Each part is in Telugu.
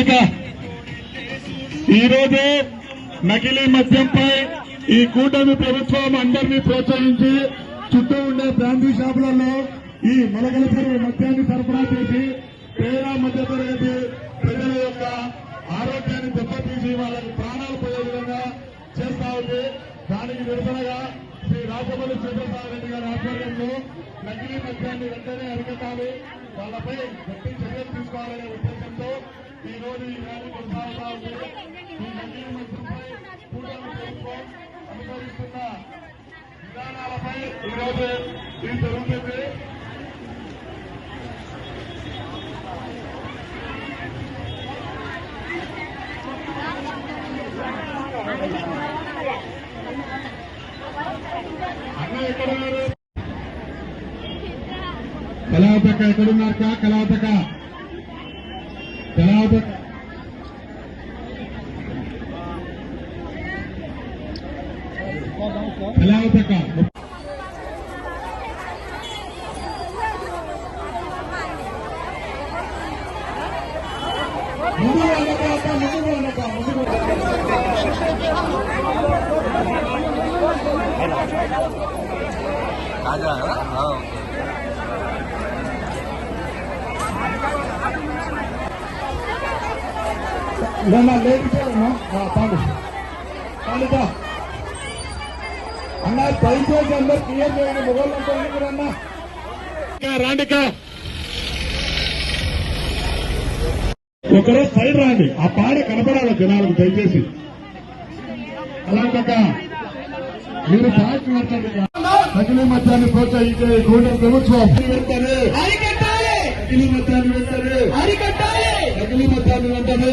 Radhika ఈరోజు నకిలీ మద్యంపై ఈ కూటమి ప్రభుత్వం అందరినీ ప్రోత్సహించి చుట్టూ ఉండే బ్రాంతి షాపులలో ఈ మొలకలపరి మద్యాన్ని సరఫరా చేసి పేద మధ్య తరగతి ప్రజల యొక్క ఆరోగ్యాన్ని దెబ్బతీసి వాళ్ళకి ప్రాణాలు పోయే విధంగా చేస్తా ఉంది. దానికి నిరసనగా శ్రీ రాజమల్లి చంద్రబాబు గారి ఆధ్వర్యంలో నకిలీ మద్యాన్ని వెంటనే అరికట్టాలి. వాళ్ళపై గట్టి చర్యలు తీసుకోవాలనే ఉద్దేశంతో ఈ రోజు ఈ ర్యాలీ కొనసాగుతా ఉంది. ఈ నకిలీ మద్యంపై కూటమి ప్రభుత్వం అనుసరిస్తున్న విధానాలపై ఈరోజు ఇది జరుగుతుంది. కళాపక ఎక్కడ కళాపక. ನೋಡಬೇಕು ಕಲಾಪಕ ರಾಜ ಹೌದು ఏమన్నా లేకపోయామా తాగు తాగుతా అన్న దయచేసి అందరు క్లియర్ చేయండి. మొగోళ్ళంతా రాండిక ఒకరోజు సైడ్ రాండి. ఆ పాడ కనపడాలి జనాలకు దయచేసి. అలాంటక మీరు నకిలీ మద్యాన్ని ప్రోత్సహించే కూటమి ప్రభుత్వం. వెంటనే నకిలీ మద్యాన్ని వెంటనే. నకిలీ మద్యాన్ని వెంటనే.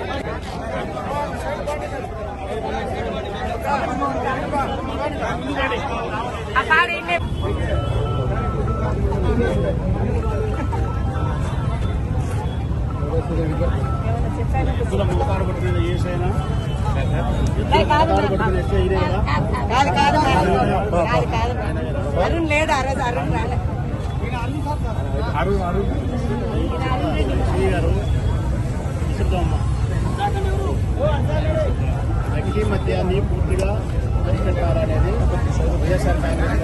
కాదు. కాదు కాదు మేడం. అరుణ్ లేడు ఆ రోజు అరుణ్ రాలే నకిలీ మద్యాన్ని పూర్తిగా వైఎస్ఆర్ కాంగ్రెస్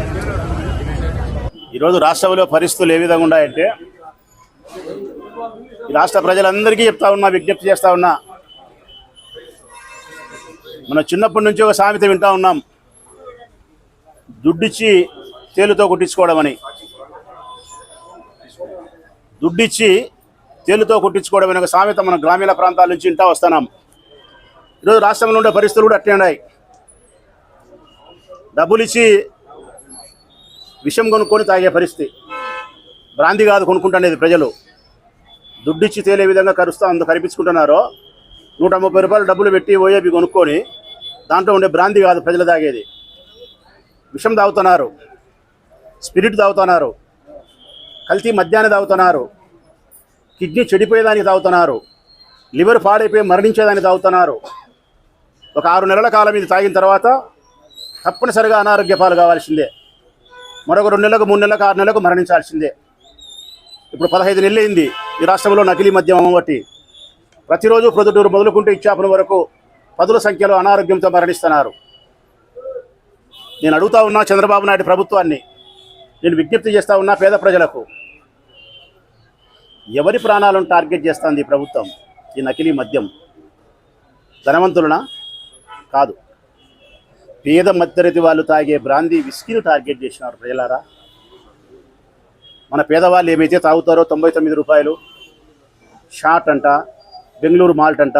ఈరోజు రాష్ట్రంలో పరిస్థితులు ఏ విధంగా ఉన్నాయంటే ఈ రాష్ట్ర ప్రజలందరికీ చెప్తా ఉన్నా విజ్ఞప్తి చేస్తా ఉన్నా మనం చిన్నప్పటి నుంచి ఒక సామెత వింటా ఉన్నాం. దుడ్డిచ్చి తేలుతో కుట్టించుకోవడం అని. దుడ్డిచ్చి తేలుతో కుట్టించుకోవడం అనే ఒక సామెత మన గ్రామీణ ప్రాంతాల నుంచి వింటా వస్తున్నాం. ఈరోజు రాష్ట్రంలో ఉండే పరిస్థితులు కూడా అట్లే ఉన్నాయి. డబ్బులు ఇచ్చి విషం కొనుక్కొని తాగే పరిస్థితి. బ్రాంతి కాదు కొనుక్కుంటనేది ప్రజలు. దుడ్డిచ్చి తేలే విధంగా కరుస్తా అందు కనిపించుకుంటున్నారో నూట ముప్పై రూపాయలు డబ్బులు పెట్టి ఓఏపీ కొనుక్కొని దాంట్లో ఉండే బ్రాంతి కాదు ప్రజలు తాగేది. విషం తాగుతున్నారు స్పిరిట్ తాగుతున్నారు కల్తీ మద్యాన్ని తాగుతున్నారు కిడ్నీ చెడిపోయేదానికి తాగుతున్నారు లివర్ పాడైపోయి మరణించేదానికి తాగుతున్నారు. ఒక ఆరు నెలల కాలం ఇది తాగిన తర్వాత తప్పనిసరిగా అనారోగ్య పాలు కావాల్సిందే. మరొక రెండు నెలలకు మూడు నెలలకు ఆరు నెలలకు మరణించాల్సిందే. ఇప్పుడు పదహైదు నెలలైంది ఈ రాష్ట్రంలో నకిలీ మద్యం అమ్మబట్టి ప్రతిరోజు ప్రొద్దుటూరు మొదలుకుంటే ఇచ్చాపురం వరకు పదుల సంఖ్యలో అనారోగ్యంతో మరణిస్తున్నారు. నేను అడుగుతా ఉన్నా చంద్రబాబు నాయుడు ప్రభుత్వాన్ని. నేను విజ్ఞప్తి చేస్తూ ఉన్నా పేద ప్రజలకు. ఎవరి ప్రాణాలను టార్గెట్ చేస్తుంది ఈ ప్రభుత్వం? ఈ నకిలీ మద్యం. ధనవంతులనా? కాదు. పేద మధ్యరతి వాళ్ళు తాగే బ్రాందీ విస్కీని టార్గెట్ చేసినారు ప్రజలారా. మన పేదవాళ్ళు ఏమైతే తాగుతారో తొంభై తొమ్మిది రూపాయలు షాట్ అంట బెంగళూరు మాల్ట్ అంట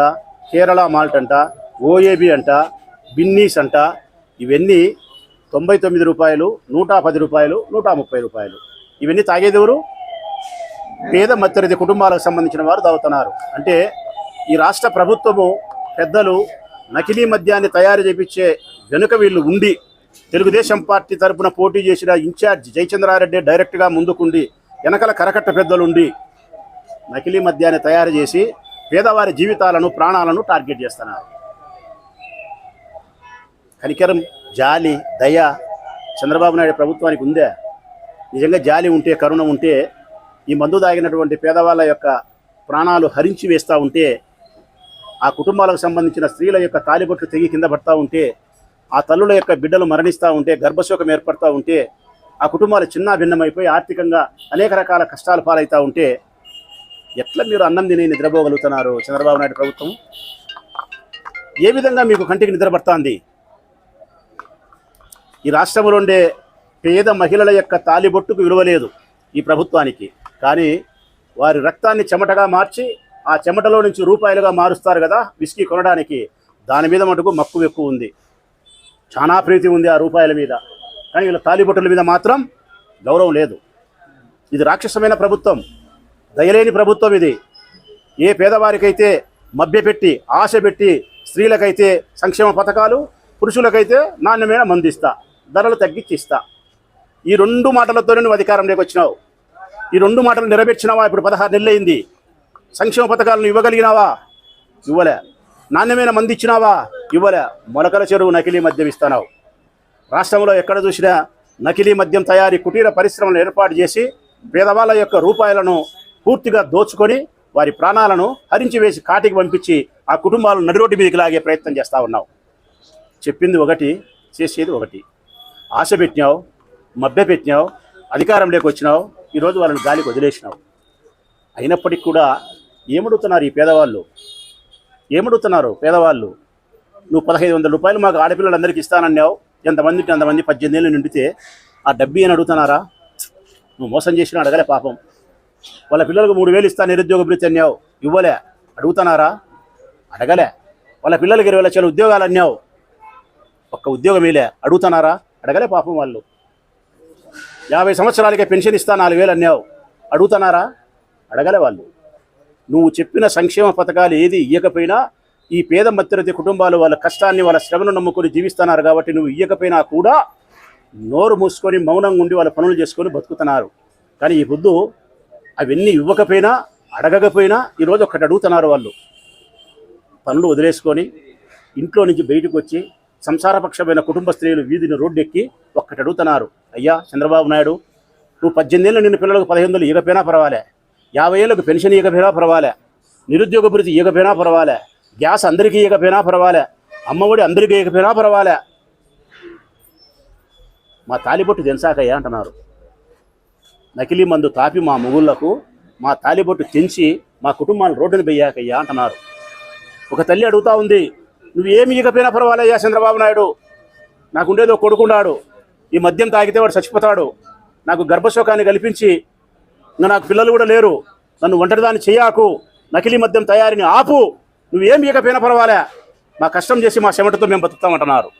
కేరళ మాల్ట్ అంట ఓఏబి అంట బిన్నీస్ అంట ఇవన్నీ తొంభై తొమ్మిది రూపాయలు నూట పది రూపాయలు నూట ముప్పై రూపాయలు. ఇవన్నీ తాగేది ఎవరు? పేద మధ్యతరగతి కుటుంబాలకు సంబంధించిన వారు తాగుతున్నారు. అంటే ఈ రాష్ట్ర ప్రభుత్వము పెద్దలు నకిలీ మద్యాన్ని తయారు చేపించే వెనుక వీళ్ళు ఉండి తెలుగుదేశం పార్టీ తరపున పోటీ చేసిన ఇన్ఛార్జ్ జయచంద్రారెడ్డి డైరెక్ట్గా ముందుకుండి వెనకల కరకట్ట పెద్దలుండి నకిలీ మద్యాన్ని తయారు చేసి పేదవారి జీవితాలను ప్రాణాలను టార్గెట్ చేస్తున్నారు. కనికరం జాలి దయ చంద్రబాబు నాయుడు ప్రభుత్వానికి ఉందే? నిజంగా జాలి ఉంటే కరుణ ఉంటే ఈ మందు తాగినటువంటి పేదవాళ్ళ యొక్క ప్రాణాలు హరించి వేస్తూ ఉంటే ఆ కుటుంబాలకు సంబంధించిన స్త్రీల యొక్క తాలిబొట్లు తెగి కింద పడతా ఉంటే ఆ తల్లుల యొక్క బిడ్డలు మరణిస్తూ ఉంటే గర్భశోకం ఏర్పడతా ఉంటే ఆ కుటుంబాలు చిన్న భిన్నమైపోయి ఆర్థికంగా అనేక రకాల కష్టాలు పాలవుతూ ఉంటే ఎట్లా మీరు అన్నం తిని నిద్రపోగలుగుతున్నారు చంద్రబాబు నాయుడు ప్రభుత్వం? ఏ విధంగా మీకు కంటికి నిద్రపడుతుంది ఈ రాష్ట్రంలో ఉండే పేద మహిళల యొక్క తాలిబొట్టుకు విలువ లేదు ఈ ప్రభుత్వానికి. కానీ వారి రక్తాన్ని చెమటగా మార్చి ఆ చెమటలో నుంచి రూపాయలుగా మారుస్తారు కదా విస్కీ కొనడానికి. దాని మీద మటుకు మక్కువ ఎక్కువ ఉంది. చాలా ప్రీతి ఉంది ఆ రూపాయల మీద. కానీ వీళ్ళ తాలిబొట్టుల మీద మాత్రం గౌరవం లేదు. ఇది రాక్షసమైన ప్రభుత్వం. దయలేని ప్రభుత్వం ఇది. ఏ పేదవారికైతే మభ్యపెట్టి ఆశ పెట్టి స్త్రీలకైతే సంక్షేమ పథకాలు పురుషులకైతే నాణ్యమైన మందిస్తా ధరలు తగ్గించి ఇస్తా. ఈ రెండు మాటలతోనే నువ్వు అధికారంలోకి వచ్చినావు. ఈ రెండు మాటలు నెరవేర్చినావా? ఇప్పుడు పదహారు నెలలు సంక్షేమ పథకాలను ఇవ్వగలిగినావా? ఇవ్వలే. నాణ్యమైన మంది ఇచ్చినావా? ఇవ్వలే. మొలకల చెరువు నకిలీ మద్యం ఇస్తున్నావు రాష్ట్రంలో ఎక్కడ చూసినా నకిలీ మద్యం తయారీ కుటీర పరిశ్రమలు ఏర్పాటు చేసి పేదవాళ్ళ యొక్క రూపాయలను పూర్తిగా దోచుకొని వారి ప్రాణాలను హరించి వేసి కాటికి పంపించి ఆ కుటుంబాలను నడిరోడ్డు మీదకి లాగే ప్రయత్నం చేస్తూ ఉన్నావు. చెప్పింది ఒకటి చేసేది ఒకటి. ఆశ పెట్టినావు మభ్య పెట్టినావు అధికారంలోకి వచ్చినావు ఈరోజు వాళ్ళని గాలికి వదిలేసినావు. అయినప్పటికీ కూడా ఏమడుగుతున్నారు ఈ పేదవాళ్ళు? ఏమడుగుతున్నారు పేదవాళ్ళు? నువ్వు పదహైదు వందల రూపాయలు మాకు ఆడపిల్లలందరికీ ఇస్తానన్నావు. ఎంతమంది ఉంటే అంతమంది పద్దెనిమిది ఏళ్ళు నిండితే ఆ డబ్బీ అని అడుగుతున్నారా? నువ్వు మోసం చేసినా అడగలే పాపం. వాళ్ళ పిల్లలకు మూడు వేలు ఇస్తా నిరుద్యోగ భృతి అన్నావు. ఇవ్వలే. అడుగుతున్నారా? అడగలే. వాళ్ళ పిల్లలకి ఇరవై లక్షల ఉద్యోగాలు అన్నావు. ఒక్క ఉద్యోగం వేలే అడుగుతున్నారా? అడగలే పాపం వాళ్ళు. యాభై సంవత్సరాలకే పెన్షన్ ఇస్తా నాలుగు వేలు అన్నావు. అడుగుతున్నారా? అడగలే వాళ్ళు. నువ్వు చెప్పిన సంక్షేమ పథకాలు ఏది ఇయ్యకపోయినా ఈ పేద మధ్యతరగతి కుటుంబాలు వాళ్ళ కష్టాన్ని వాళ్ళ శ్రమను నమ్ముకొని జీవిస్తున్నారు కాబట్టి నువ్వు ఇయ్యకపోయినా కూడా నోరు మూసుకొని మౌనంగా ఉండి వాళ్ళ పనులు చేసుకొని బతుకుతున్నారు. కానీ ఈ బుద్ధు అవన్నీ ఇవ్వకపోయినా అడగకపోయినా ఈరోజు ఒకటి అడుగుతున్నారు వాళ్ళు. పనులు వదిలేసుకొని ఇంట్లో నుంచి బయటకు వచ్చి సంసారపక్షమైన కుటుంబ స్త్రీలు వీధిని రోడ్డెక్కి ఒక్కటి అడుగుతున్నారు. అయ్యా చంద్రబాబు నాయుడు నువ్వు పద్దెనిమిది ఏళ్ళు నిన్ను పిల్లలకు పదిహేను ఏళ్ళు ఇవ్వకపోయినా పర్వాలే. యాభై ఏళ్ళకు పెన్షన్ ఇవ్వకపోయినా పర్వాలే. నిరుద్యోగ భృతి ఇవ్వకపోయినా పర్వాలే. గ్యాస్ అందరికీ ఇవ్వకపోయినా పర్వాలే. అమ్మఒడి అందరికీ ఇవ్వకపోయినా పర్వాలే. మా తాలిబొట్టు తెంచాకయ్యా అంటున్నారు. నకిలీ మందు తాపి మా మొగుళ్ళకు మా తాలిబొట్టు తెంచి మా కుటుంబాన్ని రోడ్డున పెయ్యాకయ్యా అంటున్నారు. ఒక తల్లి అడుగుతా ఉంది నువ్వు ఏమి ఇవ్వకపోయినా పర్వాలయ్యా చంద్రబాబు నాయుడు? నాకు ఉండేదో కొడుకున్నాడు. ఈ మద్యం తాగితే వాడు చచ్చిపోతాడు. నాకు గర్భశోకాన్ని కల్పించి ఇంకా నాకు పిల్లలు కూడా లేరు. నన్ను ఒంటరిదాన్ని చేయకు. నకిలీ మద్యం తయారీని ఆపు. నువ్వేం ఇకపోయినా పర్వాలే. మా కష్టం చేసి మా చెమటతో మేము బతుకుతామంటున్నారు.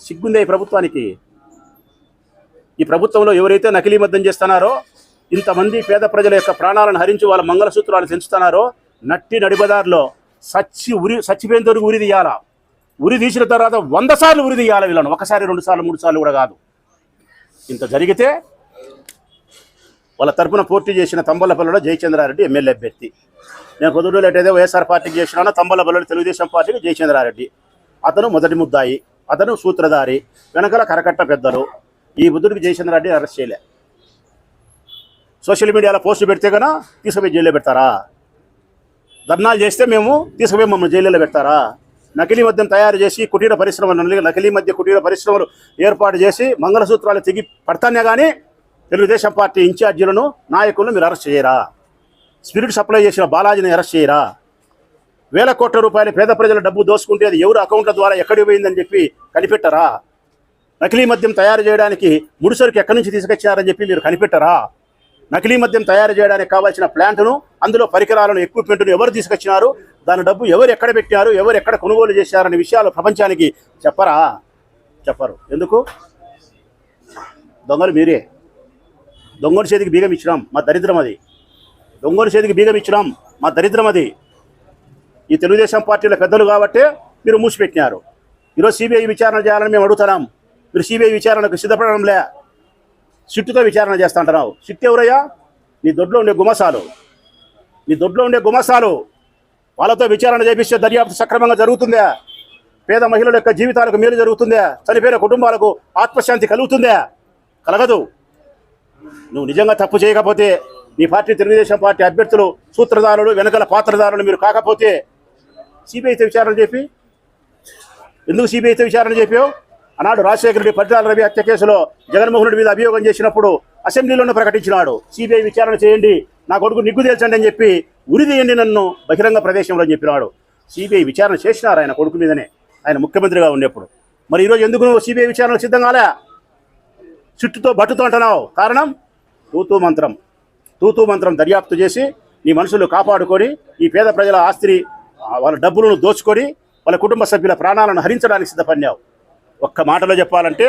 సిగ్గుందే ఈ ప్రభుత్వానికి. ఈ ప్రభుత్వంలో ఎవరైతే నకిలీ మద్యం చేస్తున్నారో ఇంతమంది పేద ప్రజల యొక్క ప్రాణాలను హరించి వాళ్ళ మంగళసూత్రాలు తెంచుతున్నారో నట్టి నడిబదారిలో సచ్చి ఉరి చచ్చిపోయిన తోటి ఉరి తీయాల. ఉరి తీసిన తర్వాత వంద సార్లు ఉరి తీయాలి వీళ్ళను. ఒకసారి రెండు సార్లు మూడు సార్లు కూడా కాదు. ఇంత జరిగితే వాళ్ళ తరపున పోటీ చేసిన తంబలపల్లిలో జయచంద్రారెడ్డి ఎమ్మెల్యే అభ్యర్థి. నేను పొద్దుటూరు అయితే వైఎస్ఆర్ పార్టీకి చేసినాను తంబలపల్లిలో తెలుగుదేశం పార్టీకి జయచంద్రారెడ్డి. అతను మొదటి ముద్దాయి అతను సూత్రధారి వెనకల కరకట్ట పెద్దలు. ఈ బుద్ధుడికి జయచంద్రారెడ్డి అరెస్ట్ చేయలే. సోషల్ మీడియాలో పోస్టు పెడితే కన్నా తీసుకుపోయి జైల్లో పెడతారా? ధర్నాలు చేస్తే మేము తీసుకుపోయి మమ్మల్ని జైల్లో పెడతారా? నకిలీ మద్యం తయారు చేసి కుటీర పరిశ్రమలు నకిలీ మధ్య కుటీర పరిశ్రమలు ఏర్పాటు చేసి మంగళసూత్రాలు తెగి పడతానే కానీ తెలుగుదేశం పార్టీ ఇన్ఛార్జీలను నాయకులను మీరు అరెస్ట్ చేయరా? స్పిరిట్ సప్లై చేసిన బాలాజీని అరెస్ట్ చేయరా? వేల కోట్ల రూపాయలు పేద ప్రజల డబ్బు దోసుకుంటే అది ఎవరు అకౌంట్ల ద్వారా ఎక్కడికి పోయిందని చెప్పి కనిపెట్టరా? నకిలీ మద్యం తయారు చేయడానికి ముడిసరుకు ఎక్కడి నుంచి తీసుకొచ్చారని చెప్పి మీరు కనిపెట్టరా? నకిలీ మద్యం తయారు చేయడానికి కావాల్సిన ప్లాంట్ను అందులో పరికరాలను ఎక్విప్మెంట్ను ఎవరు తీసుకొచ్చినారు? దాని డబ్బు ఎవరు ఎక్కడ పెట్టారు ఎవరు ఎక్కడ కొనుగోలు చేశారనే విషయాలు ప్రపంచానికి చెప్పరా? చెప్పరు. ఎందుకు? దొంగలు మీరే. దొంగల చేతికి బీగం ఇచ్చినాం మా దరిద్రం అది. దొంగల చేతికి బీగం ఇచ్చినాం మా దరిద్రం అది. ఈ తెలుగుదేశం పార్టీల పెద్దలు కాబట్టే మీరు మూసిపెట్టినారు. ఈరోజు సిబిఐ విచారణ చేయాలని మేము అడుగుతున్నాం. మీరు సిబిఐ విచారణకు సిద్ధపడడంలే సిట్టుతో విచారణ చేస్తా అంటున్నావు సిట్టు ఎవరయ్యా? నీ దొడ్లో ఉండే గుమసాలు. నీ దొడ్లో ఉండే గుమసాలు. వాళ్ళతో విచారణ చేపిస్తే దర్యాప్తు సక్రమంగా జరుగుతుందా. పేద మహిళల యొక్క జీవితాలకు మేలు జరుగుతుందా. చనిపోయిన కుటుంబాలకు ఆత్మశాంతి కలుగుతుందా. కలగదు. నువ్వు నిజంగా తప్పు చేయకపోతే నీ పార్టీ తెలుగుదేశం పార్టీ అభ్యర్థులు సూత్రధారులు వెనకల పాత్రధారులు మీరు కాకపోతే సిబిఐతో విచారణ చెప్పి ఎందుకు సిబిఐతో విచారణ చెప్పావు ఆనాడు రాజశేఖర రెడ్డి పరిటాల రవి హత్య కేసులో జగన్మోహన్ రెడ్డి మీద అభియోగం చేసినప్పుడు అసెంబ్లీలోనే ప్రకటించినాడు. సిబిఐ విచారణ చేయండి నా కొడుకు నిగ్గు తేల్చండి అని చెప్పి ఉరి తీయండి నన్ను బహిరంగ ప్రదేశంలో అని చెప్పినాడు. సిబిఐ విచారణ చేసినారు ఆయన కొడుకు మీదనే. ఆయన ముఖ్యమంత్రిగా ఉన్నప్పుడు. మరి ఈరోజు ఎందుకు సిబిఐ విచారణ సిద్ధం కాలే? చుట్టుతో బట్టుతో అంటున్నావు. కారణం? తూతూ మంత్రం. తూతూ మంత్రం దర్యాప్తు చేసి నీ మనుషులు కాపాడుకొని ఈ పేద ప్రజల ఆస్తిని వాళ్ళ డబ్బులను దోచుకొని వాళ్ళ కుటుంబ సభ్యుల ప్రాణాలను హరించడానికి సిద్ధపడినావు. ఒక్క మాటలో చెప్పాలంటే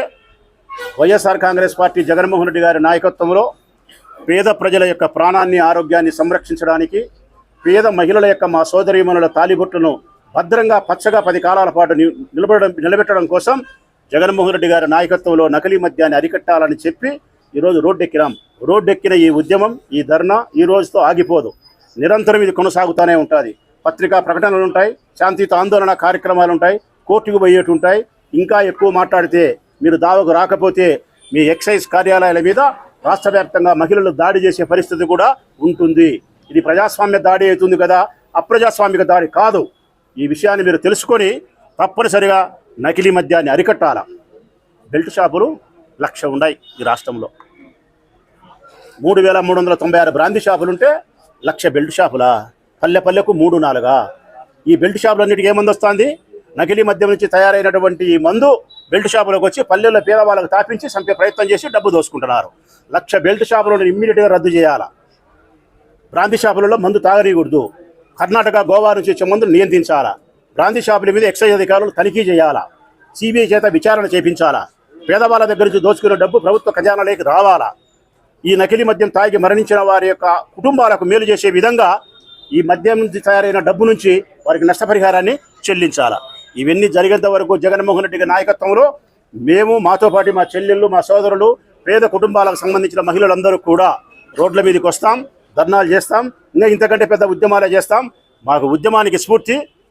Y S R Congress party Jaganmohan Reddy గారి నాయకత్వంలో పేద ప్రజల యొక్క ప్రాణాన్ని ఆరోగ్యాన్ని సంరక్షించడానికి పేద మహిళల యొక్క మా సోదరీమణుల తాలిబొట్లను భద్రంగా పచ్చగా పది కాలాల పాటు నిలబడడం నిలబెట్టడం కోసం జగన్మోహన్ రెడ్డి గారి నాయకత్వంలో నకిలీ మద్యాన్ని అరికట్టాలని చెప్పి ఈరోజు రోడ్డెక్కినాం. రోడ్డెక్కిన ఈ ఉద్యమం ఈ ధర్నా ఈ రోజుతో ఆగిపోదు. నిరంతరం ఇది కొనసాగుతూనే ఉంటుంది. పత్రికా ప్రకటనలు ఉంటాయి శాంతియుత ఆందోళన కార్యక్రమాలు ఉంటాయి కోర్టుకు పోయేటు ఉంటాయి. ఇంకా ఎక్కువ మాట్లాడితే మీరు దావకు రాకపోతే మీ ఎక్సైజ్ కార్యాలయాల మీద రాష్ట్ర వ్యాప్తంగా మహిళలు దాడి చేసే పరిస్థితి కూడా ఉంటుంది. ఇది ప్రజాస్వామ్య దాడి అవుతుంది కదా? అప్రజాస్వామిక దాడి కాదు. ఈ విషయాన్ని మీరు తెలుసుకొని తప్పనిసరిగా నకిలీ మద్యాన్ని అరికట్టాల. బెల్ట్ షాపులు లక్ష ఉన్నాయి ఈ రాష్ట్రంలో. మూడు వేల మూడు వందల తొంభై ఆరు బ్రాంతి షాపులుంటే లక్ష బెల్ట్ షాపులా. పల్లె పల్లెకు మూడు నాలుగా. ఈ బెల్ట్ షాపులన్నిటికీ ఏ మందు వస్తుంది? నకిలీ మద్యం నుంచి తయారైనటువంటి ఈ మందు బెల్ట్ షాపులకు వచ్చి పల్లెల్లో పేదవాళ్ళకు తాపించి చంపే ప్రయత్నం చేసి డబ్బు దోసుకుంటున్నారు. లక్ష బెల్ట్ షాపులను ఇమ్మీడియట్గా రద్దు చేయాలి? బ్రాంతి షాపులలో మందు తాగనీయకూడదు. కర్ణాటక గోవా నుంచి వచ్చే మందులు నియంత్రించాలా? బ్రాంతి షాపుల మీద ఎక్సైజ్ అధికారులు తనిఖీ చేయాలా? సిబిఐ చేత విచారణ చేపించాలా? పేదవాళ్ళ దగ్గర నుంచి దోచుకున్న డబ్బు ప్రభుత్వ ఖజానాలోకి రావాలా? ఈ నకిలీ మద్యం తాగి మరణించిన వారి యొక్క కుటుంబాలకు మేలు చేసే విధంగా ఈ మద్యం నుంచి తయారైన డబ్బు నుంచి వారికి నష్టపరిహారాన్ని చెల్లించాలా? ఇవన్నీ జరిగేంత వరకు జగన్మోహన్ రెడ్డి నాయకత్వంలో మేము మాతో పాటు మా చెల్లెళ్ళు మా సోదరులు పేద కుటుంబాలకు సంబంధించిన మహిళలందరూ కూడా రోడ్ల మీదకి వస్తాం ధర్నాలు చేస్తాం ఇంకా ఇంతకంటే పెద్ద ఉద్యమాలే చేస్తాం. మాకు ఉద్యమానికి స్ఫూర్తి